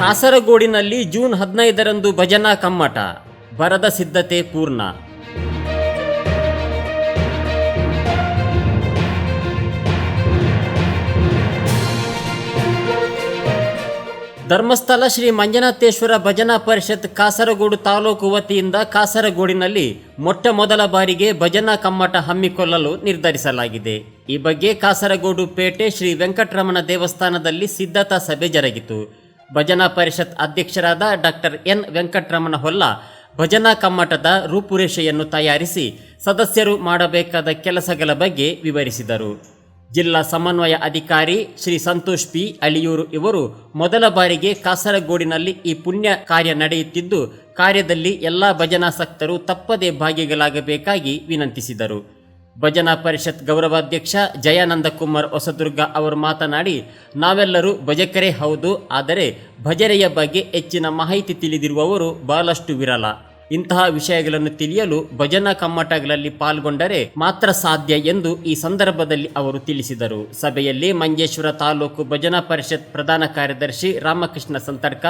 ಕಾಸರಗೋಡಿನಲ್ಲಿ June ಹದಿನೈದರಂದು ಭಜನಾ ಕಮ್ಮಟ ಬರದ ಸಿದ್ಧತೆ ಪೂರ್ಣ. ಧರ್ಮಸ್ಥಳ ಶ್ರೀ ಮಂಜನಾಥೇಶ್ವರ ಭಜನಾ ಪರಿಷತ್ ಕಾಸರಗೋಡು ತಾಲೂಕು ವತಿಯಿಂದ ಕಾಸರಗೋಡಿನಲ್ಲಿ ಮೊಟ್ಟ ಮೊದಲ ಬಾರಿಗೆ ಭಜನಾ ಕಮ್ಮಟ ಹಮ್ಮಿಕೊಳ್ಳಲು ನಿರ್ಧರಿಸಲಾಗಿದೆ. ಈ ಬಗ್ಗೆ ಕಾಸರಗೋಡು ಪೇಟೆ ಶ್ರೀ ವೆಂಕಟರಮಣ ದೇವಸ್ಥಾನದಲ್ಲಿ ಸಿದ್ಧತಾ ಸಭೆ ಜರುಗಿತು. ಭಜನಾ ಪರಿಷತ್ ಅಧ್ಯಕ್ಷರಾದ ಡಾಕ್ಟರ್ ಎನ್ ವೆಂಕಟರಮಣ ಹೊಲ್ಲ ಭಜನಾ ಕಮ್ಮಟದ ರೂಪುರೇಷೆಯನ್ನು ತಯಾರಿಸಿ ಸದಸ್ಯರು ಮಾಡಬೇಕಾದ ಕೆಲಸಗಳ ಬಗ್ಗೆ ವಿವರಿಸಿದರು. ಜಿಲ್ಲಾ ಸಮನ್ವಯ ಅಧಿಕಾರಿ ಶ್ರೀ ಸಂತೋಷ್ ಪಿ. ಅಳಿಯೂರು ಇವರು ಮೊದಲ ಬಾರಿಗೆ ಕಾಸರಗೋಡಿನಲ್ಲಿ ಈ ಪುಣ್ಯ ಕಾರ್ಯ ನಡೆಯುತ್ತಿದ್ದು, ಕಾರ್ಯದಲ್ಲಿ ಎಲ್ಲ ಭಜನಾಸಕ್ತರು ತಪ್ಪದೇ ಭಾಗಿಗಳಾಗಬೇಕಾಗಿ ವಿನಂತಿಸಿದರು. ಭಜನಾ ಪರಿಷತ್ ಗೌರವಾಧ್ಯಕ್ಷ ಜಯಾನಂದ ಕುಮಾರ್ ಹೊಸದುರ್ಗ ಅವರು ಮಾತನಾಡಿ, ನಾವೆಲ್ಲರೂ ಭಜಕರೇ ಹೌದು, ಆದರೆ ಭಜರೆಯ ಬಗ್ಗೆ ಹೆಚ್ಚಿನ ಮಾಹಿತಿ ತಿಳಿದಿರುವವರು ಬಹಳಷ್ಟು ವಿರಳ. ಇಂತಹ ವಿಷಯಗಳನ್ನು ತಿಳಿಯಲು ಭಜನಾ ಕಮ್ಮಟಗಳಲ್ಲಿ ಪಾಲ್ಗೊಂಡರೆ ಮಾತ್ರ ಸಾಧ್ಯ ಎಂದು ಈ ಸಂದರ್ಭದಲ್ಲಿ ಅವರು ತಿಳಿಸಿದರು. ಸಭೆಯಲ್ಲಿ ಮಂಜೇಶ್ವರ ತಾಲೂಕು ಭಜನಾ ಪರಿಷತ್ ಪ್ರಧಾನ ಕಾರ್ಯದರ್ಶಿ ರಾಮಕೃಷ್ಣ ಸಂತರ್ಕ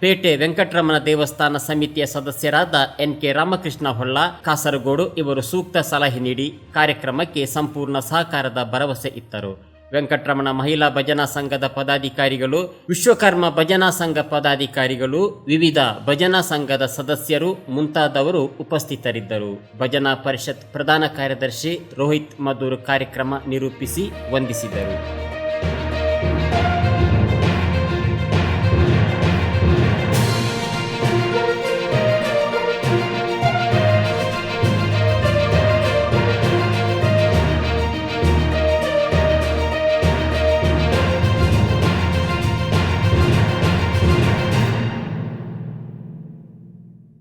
ಪೇಟೆ ವೆಂಕಟರಮಣ ದೇವಸ್ಥಾನ ಸಮಿತಿಯ ಸದಸ್ಯರಾದ ಎನ್ ಕೆ ರಾಮಕೃಷ್ಣ ಹೊಳ್ಳ, ಕಾಸರಗೋಡು ಇವರು ಸೂಕ್ತ ಸಲಹೆ ನೀಡಿ ಕಾರ್ಯಕ್ರಮಕ್ಕೆ ಸಂಪೂರ್ಣ ಸಹಕಾರದ ಭರವಸೆ ಇತ್ತರು. ವೆಂಕಟರಮಣ ಮಹಿಳಾ ಭಜನಾ ಸಂಘದ ಪದಾಧಿಕಾರಿಗಳು, ವಿಶ್ವಕರ್ಮ ಭಜನಾ ಸಂಘ ಪದಾಧಿಕಾರಿಗಳು, ವಿವಿಧ ಭಜನಾ ಸಂಘದ ಸದಸ್ಯರು ಮುಂತಾದವರು ಉಪಸ್ಥಿತರಿದ್ದರು. ಭಜನಾ ಪರಿಷತ್ ಪ್ರಧಾನ ಕಾರ್ಯದರ್ಶಿ ರೋಹಿತ್ ಮಧುರ್ ಕಾರ್ಯಕ್ರಮ ನಿರೂಪಿಸಿ ವಂದಿಸಿದರು.